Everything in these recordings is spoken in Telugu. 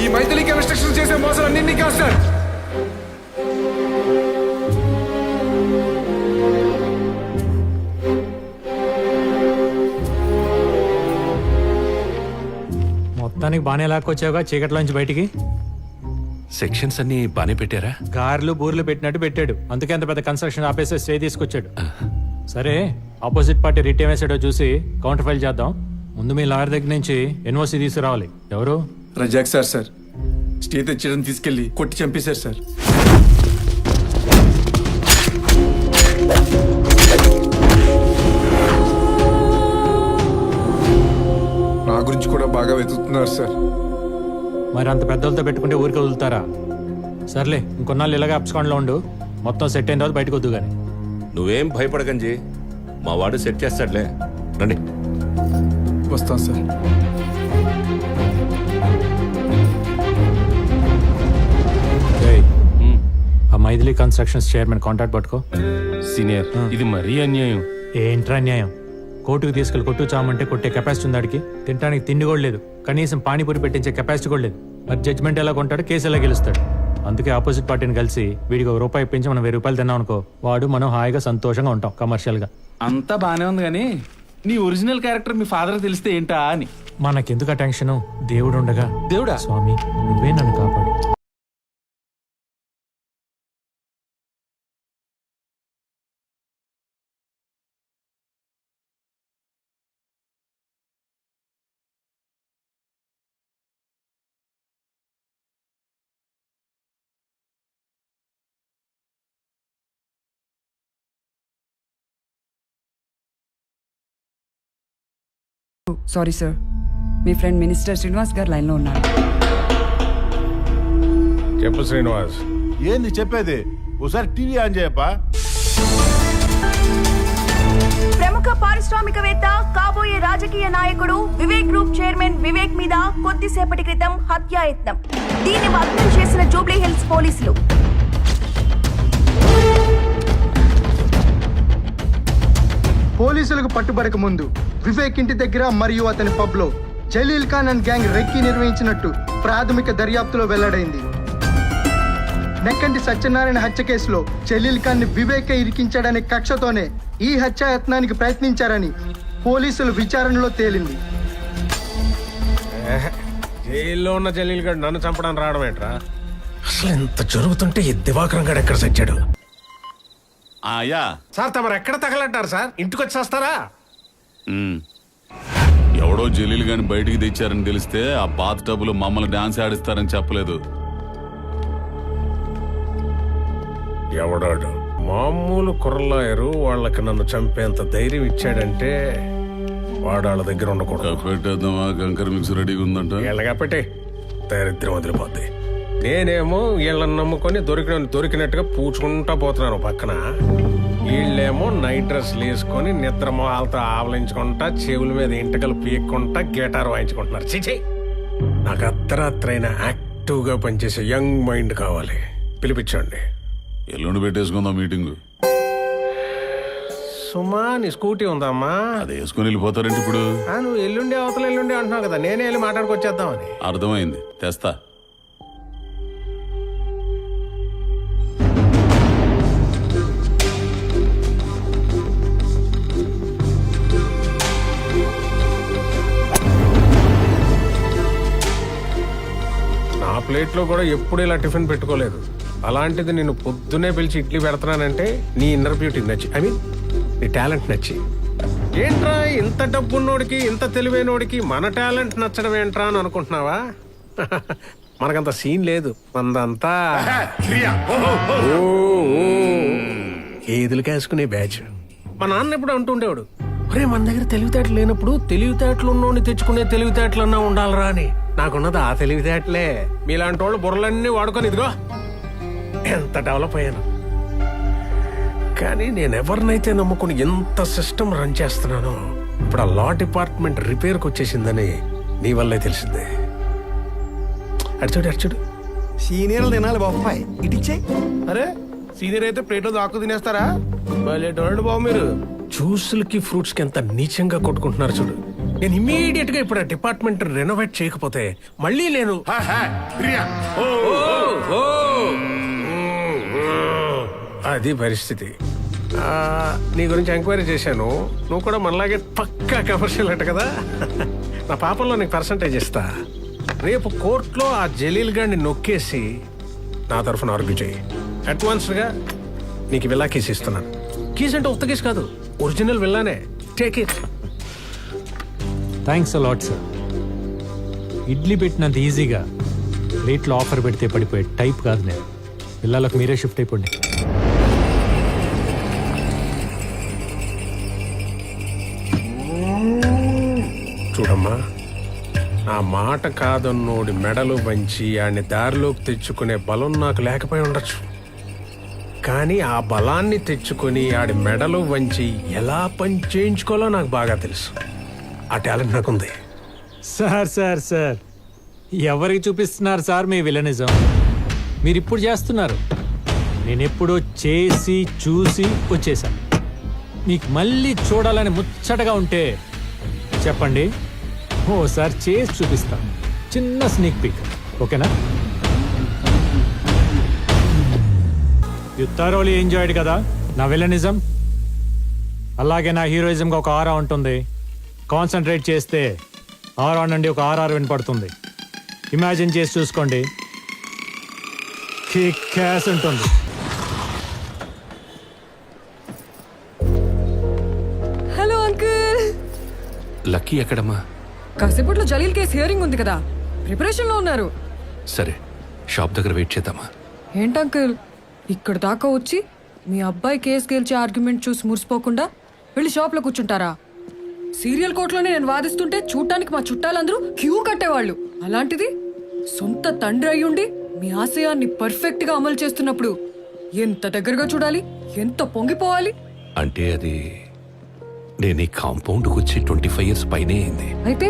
ఈ మైథిలికి రిస్ట్రిక్షన్ చేసే మోసం అన్ని కాదు సార్ మొత్తానికి బాగానే లాక్కొచ్చావుగా చీకట్లోంచి బయటికి? సెక్షన్స్ అన్ని బాగానే పెట్టారా? కార్లు బూర్లు పెట్టినట్టు పెట్టాడు. అందుకే అంత పెద్ద కన్స్ట్రక్షన్ ఆపేసే స్టే తీసుకొచ్చాడు. సరే ఆపోజిట్ పార్టీ రిటర్న్ వేసాడో చూసి కౌంటర్ ఫైల్ చేద్దాం. ముందు మీ లాయర్ దగ్గర నుంచి ఎన్ఓసి తీసుకురావాలి. ఎవరు? Razak sir sir. స్టే తెచ్చడం తీసుకెళ్ళి కొట్టి చంపేశారు సార్. నా గురించి కూడా బాగా వెతుకుతున్నారు సార్. మరి అంత పెద్దలతో పెట్టుకుంటే ఊరికి వదులుతారా? సర్లే ఇంకొన్నాళ్ళు ఇలాగే అప్స్కాండ్లో ఉండు. మొత్తం సెట్ అయిన తర్వాత బయటకు వద్దు కానీ నువ్వేం భయపడకంజీ మా వాడు సెట్ చేస్తాడులే. రండి. వస్తాం sir. Maithili constructions chairman contact పట్టుకో. సీనియర్ ఇది మరీ అన్యాయం. ఏంట్రా న్యాయం? కోర్టుకు తీసుకెళ్ళి కొట్టు చామంటే కొట్టే కెపాసిటీ ఉంది ఆడికి. తినడానికి తిండి కూడా లేదు. కనీసం పానీపూరి పెట్టించే కెపాసిటీ కూడా లేదు. మరి జడ్జ్మెంట్ ఎలా కొంటాడు? కేసు ఎలా గెలుస్తాడు? అందుకే ఆపోజిట్ పార్టీని కలిసి వీడికి ఒక రూపాయి ఇప్పించి మనం వెయ్యి రూపాయలు తిన్నాం అనుకో వాడు మనం హాయిగా సంతోషంగా ఉంటాం కమర్షియల్గా. అంతా బానే ఉంది కానీ నీ ఒరిజినల్ క్యారెక్టర్ మీ ఫాదర్ తెలిస్తే ఏంటా అని. మనకెందుకు ఆ టెన్షన్ దేవుడు ఉండగా. దేవుడా? స్వామి నువ్వే నన్ను కాపాడు. సారీ సార్ మీ ఫ్రెండ్ మినిస్టర్ శ్రీనివాస్ గారు లైన్లో ఉన్నారు. చెప్పు శ్రీనివాస్. ఏంది చెప్పేది? ఒకసారి టీవీ ఆన్ చేయప్పా ప్రముఖ పారిశ్రామికవేత్త కాబోయే రాజకీయ నాయకుడు వివేక్ గ్రూప్ చైర్మన్ వివేక్ మీద కొద్దిసేపటి క్రితం హత్యాయత్నం. దీన్ని భగ్నం చేసిన జూబ్లీ హిల్స్ పోలీసులు. పోలీసులకు పట్టుబడక ముందు వివేక్ ఇంటి దగ్గర మరియు అతని పబ్లో Jaleel Khan and gang recce నిర్వహించినట్టు ప్రాథమిక దర్యాప్తులో వెల్లడైంది. నెక్కంటి సత్యనారాయణ హత్య కేసులో జలీల్ ఖాన్ని వివేక ఇరికించాడనే కక్షతోనే ఈ హత్యాయత్నానికి ప్రయత్నించారని పోలీసులు విచారణలో తేలింది. జైల్లో ఉన్న జలీల్ గడ్ నన్ను చంపడానికి రావడం ఏంట్రా? అసలు ఎంత జరుగుతుంటే ఈ దివాకరం గడు ఎక్కడ చచ్చాడు ఆయా సార్ తమరు ఎక్కడ తగలంటారు సార్? ఇంటికి వచ్చి వస్తారా ఎవడో జలీల్ గాని బయటికి తెచ్చారని తెలిస్తే ఆ బాత్ టబ్బులో మమ్మల్ని డాన్స్ ఆడిస్తారని చెప్పలేదు. ఎవడాడు? మామూలు కుర్రలాయరు వాళ్ళకి నన్ను చంపేంత ధైర్యం ఇచ్చాడంటే వాడు వాళ్ళ దగ్గర ఉండకూడదు. పెట్టేద్దామా కంకర్ మిక్స్ రెడీగా ఉందంట. వీళ్ళగా పెట్టి దరిద్రం వదిలిపోద్ది. నేనేమో వీళ్ళని నమ్ముకొని దొరికిన దొరికినట్టుగా పూచుకుంటా పోతున్నాను పక్కన. వీళ్ళేమో నైట్ డ్రెస్లు వేసుకొని నిద్ర మొహాలతో ఆవలించుకుంటా చెవుల మీద ఇంటకలు పీక్కుంటా గిటార్ వాయించుకుంటున్నారు. చిచి నాకు అర్ధరాత్రైన యాక్టివ్గా పనిచేసే యంగ్ మైండ్ కావాలి. పిలిపించండి. ఎల్లుండి పెట్టేసుకుందాం మీటింగ్. సుమా నీ స్కూటీ ఉందమ్మా. అది వేసుకొని వెళ్ళిపోతారంటే ఇప్పుడు? నువ్వు ఎల్లుండి అవతల ఎల్లుండి అంటున్నావు కదా నేనే వెళ్ళి మాట్లాడుకొచ్చేద్దామని. అర్థమైంది. తెస్తా. ప్లేట్లో కూడా ఎప్పుడు ఇలా టిఫిన్ పెట్టుకోలేదు. అలాంటిది నేను పొద్దునే పిలిచి ఇడ్లీ పెడుతున్నానంటే నీ ఇన్నర్ బ్యూటీ నచ్చి ఐ మీన్ నీ టాలెంట్ నచ్చి. ఏంట్రా ఇంత డబ్బున్నోడికి ఇంత తెలివైనోడికి మన టాలెంట్ నచ్చడం ఏంట్రా అని అనుకుంటున్నావా? మనకంత సీన్ లేదు మందంతా. ఏదులు కాసుకునే బ్యాచ్ మా నాన్న ఎప్పుడు అంటుండేవాడు ఒరే మన దగ్గర తెలివితేటలు లేనప్పుడు తెలివితేటలు ఉన్నోని తెచ్చుకునే తెలివితేటలన్నా ఉండాలరా అని. నాకున్నది ఆ తెలివితేటలే మీలాంటి వాళ్ళు బుర్రలన్నీ వాడుకొని ఇదిగో. ఎంత డెవలప్ అయ్యాను. కానీ నేను ఎవరినైతే నమ్ముకుని ఎంత సిస్టమ్ రన్ చేస్తున్నానో ఇప్పుడు ఆ లా డిపార్ట్మెంట్ రిపేర్కి వచ్చేసిందని నీ వల్లే తెలిసిందే. అడిచాడు అడిచాడు సీనియర్లు తినాలి బాబాయ్ ఇటిచ్చే అరే సీనియర్ అయితే ప్లేట్లో దాక్కు తినేస్తారా? బాబు మీరు. జ్యూసులకి ఫ్రూట్స్కి ఎంత నీచంగా కొట్టుకుంటున్నారు చూడు. నేను ఇమీడియట్గా ఇప్పుడు ఆ డిపార్ట్మెంట్ రెనోవేట్ చేయకపోతే మళ్ళీ నేను అది పరిస్థితి. నీ గురించి ఎంక్వైరీ చేశాను. నువ్వు కూడా మనలాగే పక్కా కమర్షియల్ అంట కదా. నా పాపంలో నీకు పర్సంటేజ్ ఇస్తా. రేపు కోర్టులో ఆ జలీల్ గారిని నొక్కేసి నా తరఫున ఆర్గ్యూ చేయి. అడ్వాన్స్డ్గా నీకు విల్లా కేసు ఇస్తున్నాను. కేసు అంటే ఉత్త కేసు కాదు. Original విల్లానే. Take it thanks a lot sir idli పెట్టినంత ఈజీగా రేట్లో ఆఫర్ పెడితే పడిపోయే టైప్ కాదు నేను. పిల్లలకు మీరే షిఫ్ట్ అయిపోండి. చూడమ్మా నా మాట కాదన్నోడి మెడలు వంచి ఆడిని దారిలోకి తెచ్చుకునే బలం నాకు లేకపోయి ఉండొచ్చు. కానీ ఆ బలాన్ని తెచ్చుకొని ఆడి మెడలు వంచి ఎలా పని చేయించుకోవాలో నాకు బాగా తెలుసు. ఆ టాలెంట్ నాకుంది. Sir sir sir. ఎవరికి చూపిస్తున్నారు సార్ మీ విలనిజం? మీరు ఇప్పుడు చేస్తున్నారు. నేను ఎప్పుడో చేసి చూసి వచ్చేసాను మీకు మళ్ళీ చూడాలని ముచ్చటగా ఉంటే చెప్పండి. ఓసారి చేసి చూపిస్తాను చిన్న స్నీక్ పిక్ ఓకేనా? యుత్తారోలి ఎంజాయ్డ్ కదా? నా విలనిజం? అలాగే నా హీరోయిజంగా ఒక ఆరా ఉంటుంది. కాన్సన్ట్రేట్ చేస్తే ఆరా నుండి ఒక ఆర్ఆర్ వినపడుతుంది. ఇమాజిన్ చేసి చూసుకోండి. క్యాస్ ఉంటుంది. Hello uncle. లక్కీ ఎక్కడమ్మా? కాసేపట్లో జలీల్ కేసు హియరింగ్ ఉంది కదా. ప్రిపరేషన్లో ఉన్నారు. సరే షాప్ దగ్గర వెయిట్ చేద్దామా? ఏంటి అంకుల్? ఇక్కడ దాకా వచ్చి మీ అబ్బాయి కేసు గెలిచే ఆర్గ్యుమెంట్ చూసి మురిసిపోకుండా వెళ్ళి షాప్లో కూర్చుంటారా? సీరియల్ కోర్టులోనే నేను వాదిస్తుంటే చూడటానికి మా చుట్టాలందరూ క్యూ కట్టేవాళ్ళు. అలాంటిది సొంత తండ్రి అయ్యుండి మీ ఆశయాన్ని పర్ఫెక్ట్గా అమలు చేస్తున్నప్పుడు ఎంత దగ్గరగా చూడాలి? ఎంత పొంగిపోవాలి? అంటే అది నేను ఈ కాంపౌండ్కి వచ్చి ట్వంటీ ఫైవ్ ఇయర్స్ పైనే అయింది. అయితే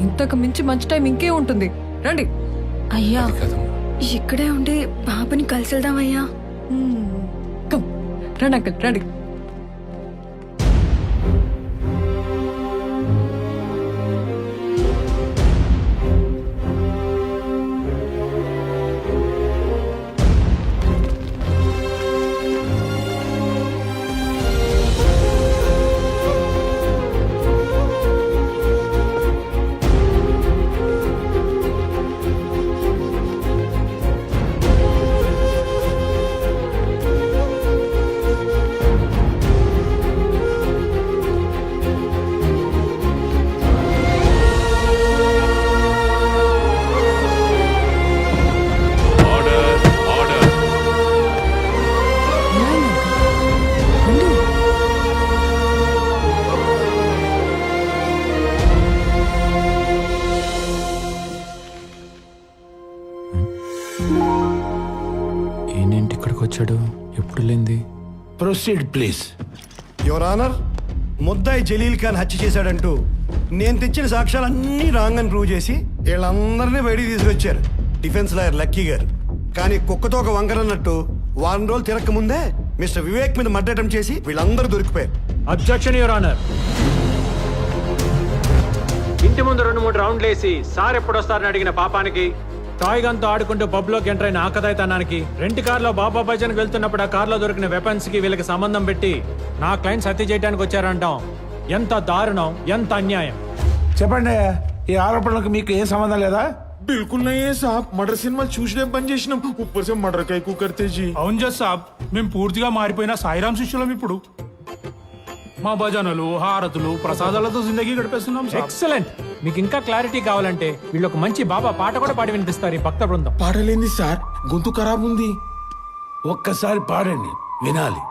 ఇంతకు మించి మంచి టైం ఇంకే ఉంటుంది. రండి. అయ్యా కదమ్మా. ఇక్కడే ఉండి పాపని కలిసి వెళ్దామయ్యా కమ్. రండి అంకుల్ రండి. ప్రొసీడ్ ప్లీజ్ యువర్ ఆనర్ ముద్దాయి జలీల్ ఖాన్ హత్య చేశాడంటూ నేను తెచ్చిన సాక్ష్యాలన్నీ రాంగ్ అని ప్రూవ్ చేసి వీళ్ళందరినీ బయటికి తీసుకొచ్చారు. డిఫెన్స్ లాయర్ లక్కీ గారు. కానీ కుక్కతో ఒక వంకరన్నట్టు వారం రోజులు తిరక్క ముందే మిస్టర్ వివేక్ మీద అటెంప్ట్ చేసి వీళ్ళందరూ దొరికిపోయారు. అబ్జెక్షన్ యువర్ ఆనర్ ఇంటి ముందు రెండు మూడు రౌండ్లు వేసి సార్ ఎప్పుడు వస్తారని అడిగిన పాపానికి టాయ్ గన్ తో ఆడుకుంటూ పబ్ లోకి ఎంటర్ అయిన ఆకదాయితనానికి రెంట్ కార్ లో బాబా భజన్ వెళ్తున్నప్పుడు ఆ కార్ లో దొరికిన వెపన్స్ కి వీళ్ళకి సంబంధం పెట్టి నా క్లయింట్స్ హత్య చేయడానికి వచ్చారంటాం ఎంత దారుణం ఎంత అన్యాయం చెప్పండి ఈ ఆరోపణలకు మీకు ఏ సంబంధం లేదా बिल्कुल नहीं है साहब मर्डर सिनेमा చూసినే బంద్ చేసినాం ऊपर से मर्डर का ही करते जी అవును జస్ సాబ్ మేము పూర్తిగా మారిపోయిన సాయిరాం శిష్యులం ఇప్పుడు మా భజనలు హారతులు ప్రసాదాలతో జిందగీ గడిపేస్తున్నాం సాబ్. ఎక్సలెంట్. మీకు ఇంకా క్లారిటీ కావాలంటే వీళ్ళు ఒక మంచి బాబా పాట కూడా పాడి వినిపిస్తారు ఈ భక్త బృందం. పాడలేంది సార్. గొంతు ఖరాబ్ ఉంది. ఒక్కసారి పాడండి వినాలి.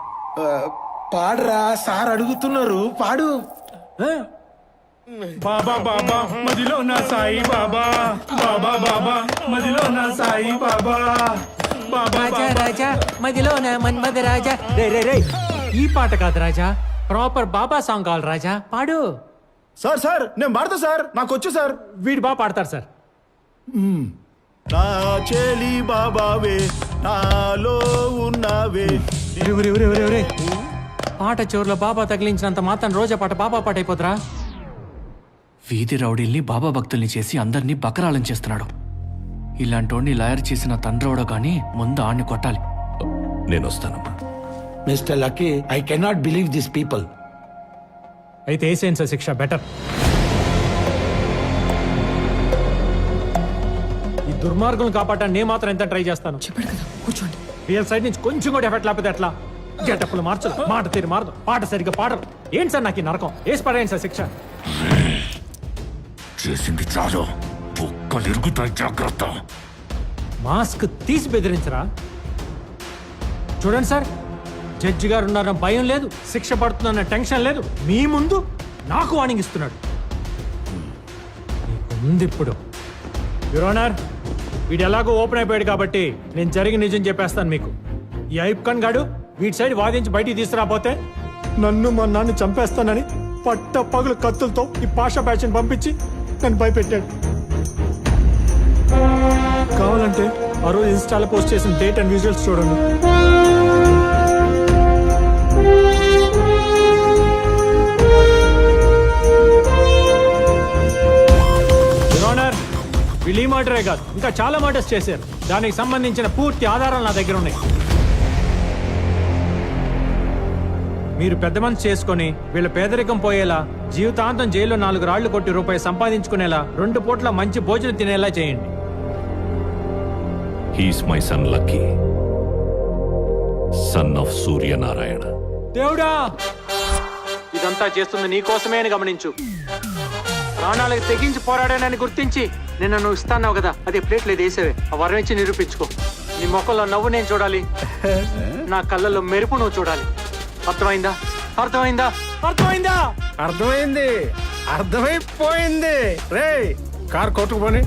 పాడరా సార్ అడుగుతున్నారు. పాడు. బాబా బాబా మదిలో నా సాయి బాబా. బాబా బాబా మదిలో నా సాయి బాబా. బాబా రాజా రాజా మదిలోన మన్మద రాజా. రే రే రే. ఈ పాట కాదు రాజా. ప్రాపర్ బాబా సాంగ్ కావాలి రాజా. పాడు. సార్ సార్ నేను పాడతా సార్. నాకు వచ్చు సార్. వీడు బాగా పాడతారు సార్. నా చెలి బాబావే నాలో ఉన్నావే. ఒరే, ఒరే, ఒరే, ఒరే, ఒరే. పాట చివరిలో బాబా తగిలించినంత మాత్రం రోజా పాట బాబా పాట అయిపోతురా వీధి రౌడీల్ని బాబా భక్తుల్ని చేసి అందరినీ బకరాలం చేస్తున్నాడు. ఇలాంటోడిని లాయర్ చేసిన తండ్రోడో గాని ముందు ఆణ్ణి కొట్టాలి. నేను వస్తానమ్మా. Mister Lucky I cannot believe this people. అయితే వేసేయండి సార్ శిక్ష బెటర్? దుర్మార్గులను కాపాడటానికి నేను మాత్రం ఎంత ట్రై చేస్తాను? చెప్పాడు కదా కూర్చోండి. రియల్ సైడ్ నుంచి కొంచెం కూడా ఎఫెక్ట్ లేకపోతే ఎట్లా? గెటప్పులు మార్చదు మాట తీరు మారదు పాట సరిగ్గా పాడరు. ఏంటి సార్ నాకు ఈ నరకం? వేసి పడేయండి సార్ శిక్ష? చేసింది చాలు. బుక్కలు ఇరుగుతాయి జాగ్రత్త. మాస్క్ తీసి బెదిరించరా? చూడండి సార్ జడ్జి గారు ఉన్నారన్న భయం లేదు శిక్ష పడుతుందన్న టెన్షన్ లేదు. మీ ముందు నాకు వార్నింగ్ ఇస్తున్నాడు. ఉంది ఇప్పుడు. యురోనర్ వీడు ఎలాగో ఓపెన్ అయిపోయాడు కాబట్టి నేను జరిగి నిజం చెప్పేస్తాను మీకు. ఈ ఐబ్ ఖాన్ గాడు వీటి సైడ్ వాదించి బయటికి తీసుకురాపోతే నన్ను మా నాన్న చంపేస్తానని పట్ట పగులు కత్తులతో ఈ పాషా బ్యాచ్ని పంపించి నన్ను భయపెట్టాడు. కావాలంటే ఆ రోజు ఇన్స్టాలో పోస్ట్ చేసిన డేట్ అండ్ విజువల్స్ చూడండి. మర్డరే కాదు ఇంకా చాలా మర్డర్స్ చేశారు. దానికి సంబంధించిన పూర్తి ఆధారాలు నా దగ్గర ఉన్నాయి. మీరు పెద్ద మనసు చేసుకొని వీళ్ళ పేదరికం పోయేలా జీవితాంతం జైల్లో నాలుగు రాళ్ళు కొట్టి రూపాయి సంపాదించుకునేలా రెండు పూట్ల మంచి భోజనం తినేలా చేయండి. He's my son Lucky son of Suryanarayana దేవుడా! ఇదంతా చేస్తుంది నీ కోసమే అని గమనించు. ప్రాణాలకు తెగించి పోరాడానని గుర్తించి నిన్న నువ్వు ఇస్తాన్నావు కదా అదే ప్లేట్ లేదు వేసేవే. ఆ వరం ఇచ్చి నిరూపించుకో. నీ మొక్కలో నవ్వు నేను చూడాలి. నా కళ్ళల్లో మెరుపు నువ్వు చూడాలి. అర్థమైందా? అర్థమైందా? అర్థమైందా? అర్థమైంది. అర్థమైపోయింది. రే కార్ కొట్టుకుపోని